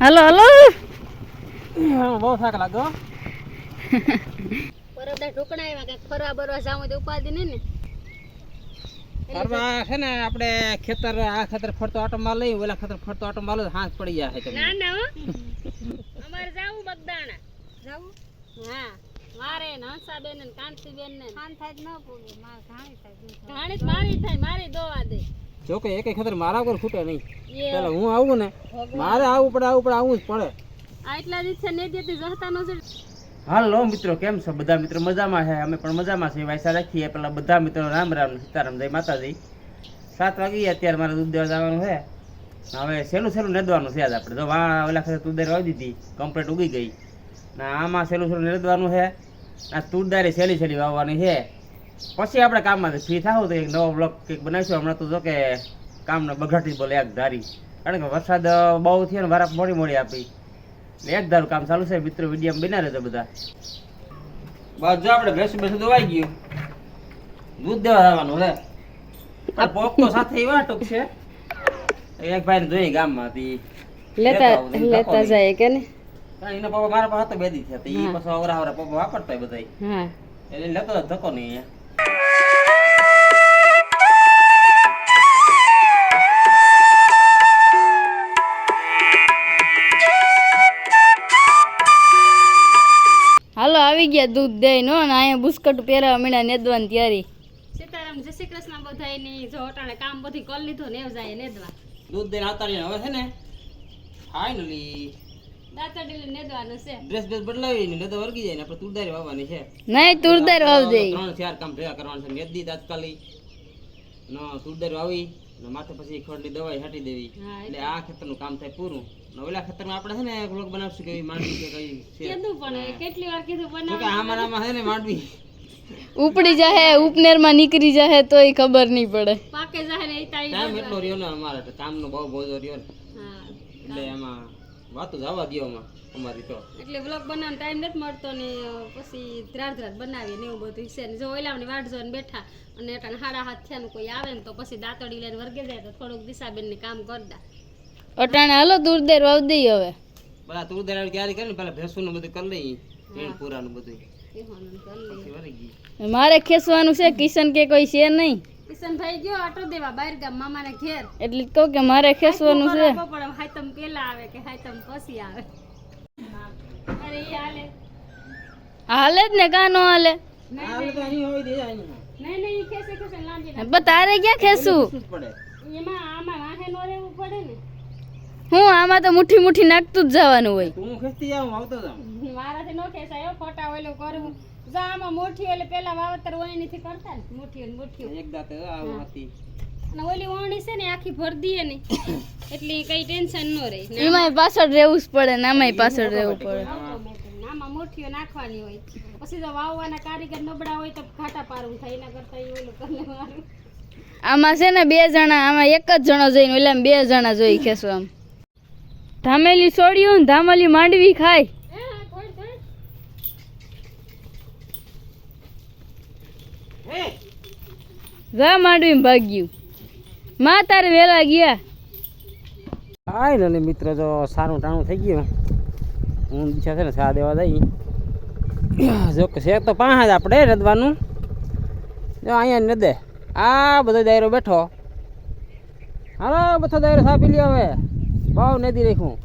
Hello hello. બહુ થાક લાગો પરબડા ઢોકણા આવ્યા કે ફરવા બરવા જાવ તો ઉપાધિ નહીં ને. ફરવા છે ને આપણે ખેતર આ ખેતર ફરતો આટો માર લઈ ઓલા ખેતર ફરતો આટો માર લો હાથ પડી જાય છે ના ના અમારે જાવું બગદાણા. જાવું? હા. મારે ને હંસાબેન ને કાંતિબેન ને ખાન થાય ન મારે ઘાણી થાય ઘાણી મારી થાય મારી દોવા દે. જો કે એક ખેતર મારા ઉપર ખૂટે નહીં. પેલા ચાલો હું આવું ને મારે આવું પડે આવું પડે આવવું જ પડે. આ એટલા દિવસે ને જેથી જહતા નો છે. હાલો મિત્રો કેમ છો? બધા મિત્રો મજામાં છે? અમે પણ મજામાં છીએ. વાયસા રાખીએ. પેલા બધા મિત્રો રામ રામ સીતારામ જય માતાજી. સાત વાગી ગયા અત્યારે મારે દૂધ દેવા જવાનું છે. હવે સહેલું સહેલું નેદવાનું છે આજ આપણે. જો વા ઓલા ખાતે તુરદાર વાવી દીધી. કમ્પ્લેટ ઉગી ગઈ. ને આમાં સહેલું સહેલું નેદવાનું છે. આ તુરદારી સહેલી સહેલી વાવવાની છે. પછી આપણે કામમાં ફ્રી થાવ તો એક નવો બ્લોગ કંઈક બનાવીશું. હમણાં તો જો કે કામને બગાડી બોલે એક ધારી. કારણ કે વરસાદ બહુ થયો ને બરાબર મોડી મોડી આપી. એક ધારું કામ ચાલુ છે મિત્રો વીડિયો બના રહેજો બધા. બસ જો આપણે ભેંસું ભેંસું દવાઈ ગયું. દૂધ દેવા જવાનું હે. આ પોક તો સાથે એવા ટૂંક છે. એક ભાઈ ને જોઈ હતી. લેતા લેતા જાય કે ને એના પપ્પા મારા પાસે બે દી થયા પછી અવરા અવરા પપ્પા વાપરતા બધા એટલે લેતો ધક્કો નહીં આવી ગયા દૂધ દઈ નો અને અહીંયા બુસ્કટ પહેરવા મીણા નેદવાની તૈયારી. સીતારામ જય શ્રી કૃષ્ણ બધાયની. જો અટાણે કામ બધી કરી લીધું ને એવું જાય નેદવા. દૂધ દઈને આવતા રહીને હવે છે ને ફાઇનલી દાંતડી નેદવાનું છે. ડ્રેસ બેસ બદલાવી ને વર્ગી જાય ને આપણે તુરદારી વાવવાની છે. નહીં તુરદાર વાવ દે ત્રણ ચાર કામ ભેગા કરવાના છે. મેદી તાત્કાલિક નો તુરદાર વાવી ને માથે પછી ખોડની દવાઈ હટી દેવી. એટલે આ ખેતરનું કામ થાય પૂરું. ને ઓલા ખેતરમાં આપણે છે ને વ્લોગ બનાવશું કે માંડવી કે કઈ છે. કીધું પણ કેટલી વાર કીધું બનાવ કે આમાં છે ને માંડવી. ઉપડી જાહે ઉપનેરમાં નીકળી જાહે તોય ખબર નહીં પડે. પાકે જાહે ને ટાઈમ એટલો રહ્યો ને અમારે તો કામ નો બહુ બોજો રહ્યો ને. એટલે એમાં વાતો જવા દ્યો અમાર અમારી તો. એટલે વ્લોગ બનાવવાનો ટાઈમ નથી મળતો ને પછી ધ્રાર ધ્રાર બનાવીએ ને એવું બધું છે ને. જો ઓલાવની વાટ જોઈને બેઠા અને એટલે હાડા હાથ થયા ને કોઈ આવે ને તો પછી દાંતડી લઈને વર્ગે જાય તો થોડુંક દિશાબેન ને કામ કરતા અટાણે હાલો દૂર દેર વાવ દઈ હવે બધા તુરદાર ક્યારે કરે ને પેલા ભેંસુનું બધું કરી લઈ પેણ પૂરાનું બધું. મારે ખેસવાનું છે કિશન કે કોઈ છે નહીં. કિશનભાઈ ગયો આટો દેવા બહાર ગામ મામાને ઘેર. એટલે કહો કે મારે ખેસવાનું છે. પણ હાયતમ પેલા આવે કે હાયતમ પછી આવે? અરે ઈ હાલે. હાલે જ ને કા નો હાલે તારે ક્યાં ખેસું એમાં આમાં રાહે નો રહેવું પડે ને. હું આમાં તો મુઠ્ઠી મુઠ્ઠી નાખતું જ જવાનું હોય. હું ખેતી આવું આવતો જાઉં. મારાથી નો ખેસાય ખોટા ઓલું કરવું જો આમાં મુઠ્ઠી એટલે પેલા વાવતર ઓણીથી કરતા ને મુઠ્ઠી મુઠ્ઠી એક દાંતે આવું હતી. અને ઓલી ઓણી છે ને આખી ભર દઈએ ને એટલે કઈ ટેન્શન ન રહે. એમાંય પાછળ રહેવું જ પડે ને આમાંય પાછળ રહેવું પડે. આમાં મુઠ્ઠીઓ નાખવાની હોય. પછી જો વાવવાના કારીગર નબળા હોય તો ઘાટા પારવું થાય એના કરતા એ ઓલું કરી લેવાનું આમાં છે ને બે જણા આમાં એક જ જણો જોઈને ઓલા બે જણા જોઈ ખેસવા આમ ધામેલી છોડ્યું ને ધામેલી માંડવી ખાય. જા માંડવી ભાગ્યું. માં તારે વેલા ગયા. આય ને મિત્ર જો સારું ટાણું થઈ ગયું. હું દીછા છે ને સા દેવા જઈ. જો કે છે તો પાંચ જ આપણે રદવાનું. જો અહીંયા ન દે આ બધો દાયરો બેઠો. હાલો બધો દાયરો સાપી લ્યો હવે. બહુ નથી રાખ્યું.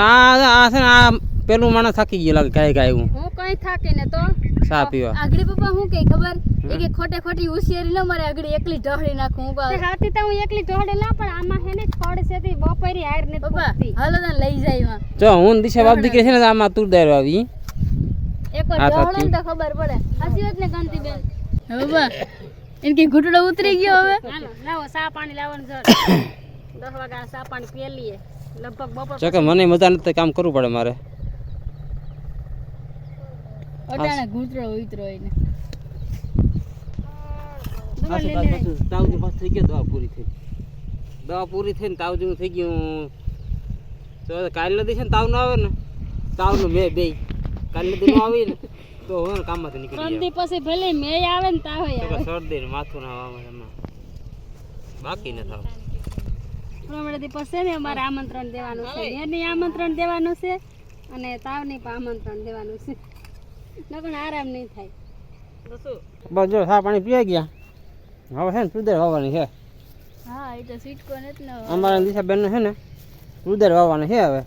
આ આ છે ને આ પેલું માણસ થાકી ગયો લાગે ગાય ગાય. હું હું કઈ થાકે ને તો? સા પીવા. આગળી પપ્પા હું કઈ ખબર? એ કે ખોટે ખોટી હોશિયારી ન મારે આગળી એકલી ઢોળી નાખું હું બા રાતે તો હું એકલી ઢોળે ના પણ આમાં હે ને છોડ છે તે બપોરી હાર ને પપ્પા હાલો તને લઈ જાય માં જો હું દિશા બાપ દીકરી છે ને આમાં તું દાયરો આવી. એક. ને તો ખબર પડે. સાચી વાત ને કાંતિ બેન બાબા એને કે ઘૂંટડો ઉતરી ગયો હવે. લાવો સા પાણી લાવવાનું જર દસ વાગ્યા સા પાણી પી લઈએ. લગભગ બપોર જો કે મને મજા નથી કામ કરવું પડે મારે. અટાણે ઘૂંટડો ઉતરો એને. તાવજી પાછું થઈ ગયો દવા પૂરી થઈ. દવા પૂરી થઈને તાવજી થઈ ગયું. તો કાલ નદી છે ને તાવ ન આવે ને તાવનું બે બે. કાલ નદી ન આવી ને તો હવે ને કામમાંથી નીકળી જાય ત્રણ પછી ભલે મેં આવે ને તાવે કે શરદી ને માથું ના આવે એમાં. બાકી ન થાવ. પ્રમાણેથી પછી ને અમારે આમંત્રણ દેવાનું છે. એની આમંત્રણ દેવાનું છે અને તાવની પણ આમંત્રણ દેવાનું છે. નકર આરામ નહીં થાય. બસ જો સા પાણી પીવા ગયા. હવે છે ને સુધર વાવવાની છે. હા એ તો સીટકો નથી ને અમારા દિશાબેન છે ને સુધર વાવવાની છે હવે.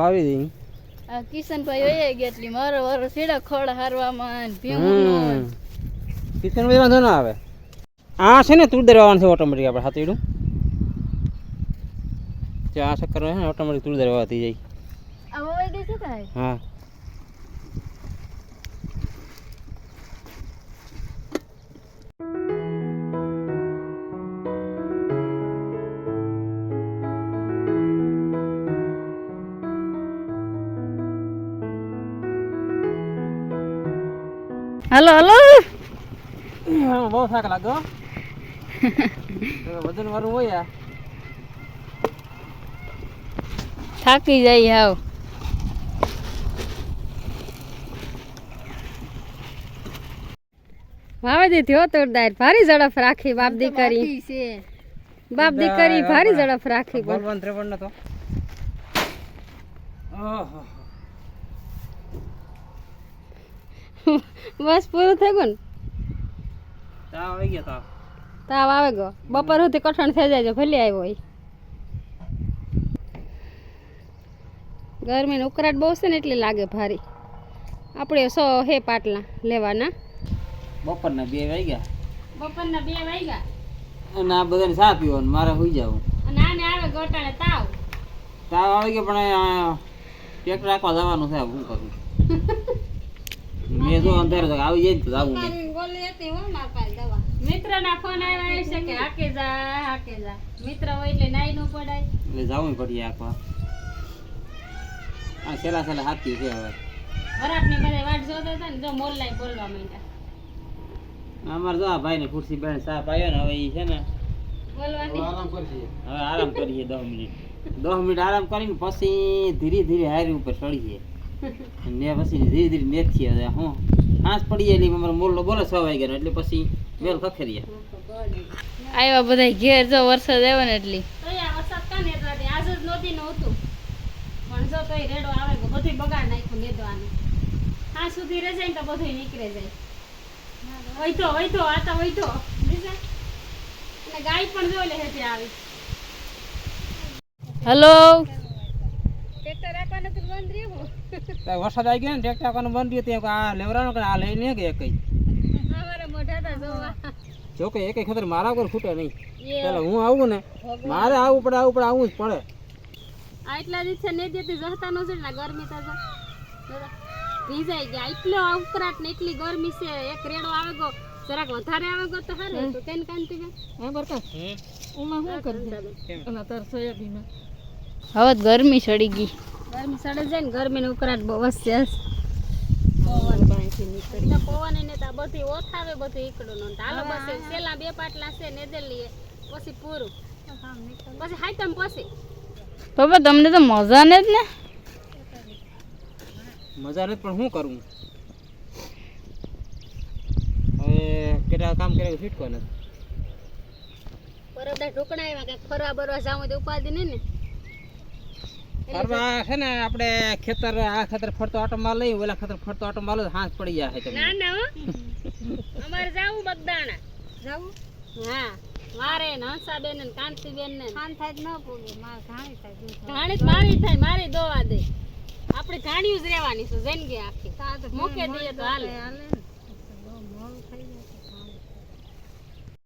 વાવી દઈ આ કિશનભાઈ હોય ગયા એટલી મારો વારો સીડા ખોળ હારવામાં હમ. કિચન ભાઈ વાંધો ના આવે. આ છે ને તુદર દરવાનું છે ઓટોમેટિક આપણે હાથીડું આ ચક્કર ને ઓટોમેટિક જાય. વવાઈ ગઈ છે કાંઈ હા. Hello hello. બહુ થાક લાગો વજન વાળું હોય થાકી જાય હાવ. વાવે થયો તો તોડદાર ભારી ઝડપ રાખી બાપ દીકરી. બાપ દીકરી ભારી ઝડપ રાખી બોલવાનું ત્રેપન નતો ઓહો. બસ પૂરું થઈ ગયું ને? તાવ આવી ગયો તાવ. તાવ આવે ગયો. બપોર સુધી કઠણ થઈ જાય ભલે આવ્યો હોય. ગરમીનો ઉકળાટ બહુ છે ને એટલે લાગે ભારી. આપણે સો હે પાટલા લેવાના. બપોરના બે વાગ્યા. બપોરના બે વાગ્યા. અને આ બધાને ચા પીવાનું મારે હોઈ જવું. અને આને આવે ગોટાળે તાવ. તાવ આવી ગયો પણ ટેક રાખવા જવાનું છે શું કરું? જો અંદર આવી જાય તો આવું નહીં. મિત્રના ફોન આવ્યા છે કે હાકે જા હાકે જા. મિત્ર હોય એટલે નાઈ નું પડાય. એટલે જવું પડીએ આખવા આ છેલ્લા છેલ્લા હાથી છે હવે. વરાપની બધા વાટ જોતા હતા ને જો મોલ્લાય બોલવા માંડ્યા. અમારે જો આ ભાઈને ખુરશી બેન ચા પાયો ને હવે ઈ છે ને બોલવાની? હવે આરામ કરીએ દસ મિનિટ. દસ મિનિટ આરામ કરીને પછી ધીરે ધીરે હારી ઉપર ચડીએ. ને પછી ધીરે ધીરે મેથી હવે હું. હાંસ પડી એટલે અમારે મોરલો બોલે છ વાગ્યાનો એટલે પછી વેલ ખખેરીએ. આવ્યા બધા ઘેર જો વરસાદ આવ્યો ને એટલી. વરસાદ કાને એટલા આજ જ નહોતી નું હતું પણ જો તોય રેડો આવે તો બધું બગાડ નાખ્યું નેદવાનું આ સુધી રહે જાય ને તો બધું નીકળે જાય. વૈતો વૈતો આ તો વૈતો બીજા? અને ગાય પણ જો લે હેઠે આવી. હલો ટ્રેક્ટર રાખવાનું તો બંધ રહ્યું તો વરસાદ આવી ગયો ને ટ્રેક્ટર આપવાનું બંધ રહ્યું આ લેવરાનો કે આ લઈને ગયા કઈ. જો કે એક ખતર મારા ઉપર ખૂટે નહીં. પેલા હું આવું ને મારે આવું પડે આવવું પડે આવું જ પડે. આ એટલા છે ને દેતી જતા નો છે ને ગરમી તો. ભીજાઈ ગયા. એટલો ઉકરાટ ને એટલી ગરમી છે એક રેડો આવે ગયો જરાક વધારે આવે ગયો તો હારે તો કેન કાંતિ હમ. હવે ગરમી ચડી ગઈ. ગરમી ચડે જાય ને ગરમી ને ઉકળાટ બહુ વસશે પવન પવન એને તો બધી ઓથાવે બધું ઈકડું નો. હાલો બસ છેલ્લા બે પાટલા છે નેદર લઈએ પછી પૂરું. પછી હાઈતમ પછી. બાબા તમને તો મજા ને જ ને? મજા નથી પણ શું કરું? હવે કેટલા કામ કર્યા છૂટકો નથી? બરોબર ઢોકણા આવ્યા કે ફરવા બરવા જાવ તો ઉપાધિ નહીં ને? ફરવા છે ને આપણે ખેતર આ ખેતર ફરતો આટો માર લઈ ઓલા ખેતર ફરતો આટો માર લો હાથ પડી જાય છે ના ના અમારે જાવું બગદાણા જાવું? હા મારે ને હંસાબેન ને કાંતિબેન ને. ખાન થાય ન પૂગે મારે ઘાણી થાય ઘાણી મારી થાય મારી દોવા દે. આપણે ઘાણીયું જ રહેવાની છે જિંદગી આખી. મૂકે દઈએ તો હાલે.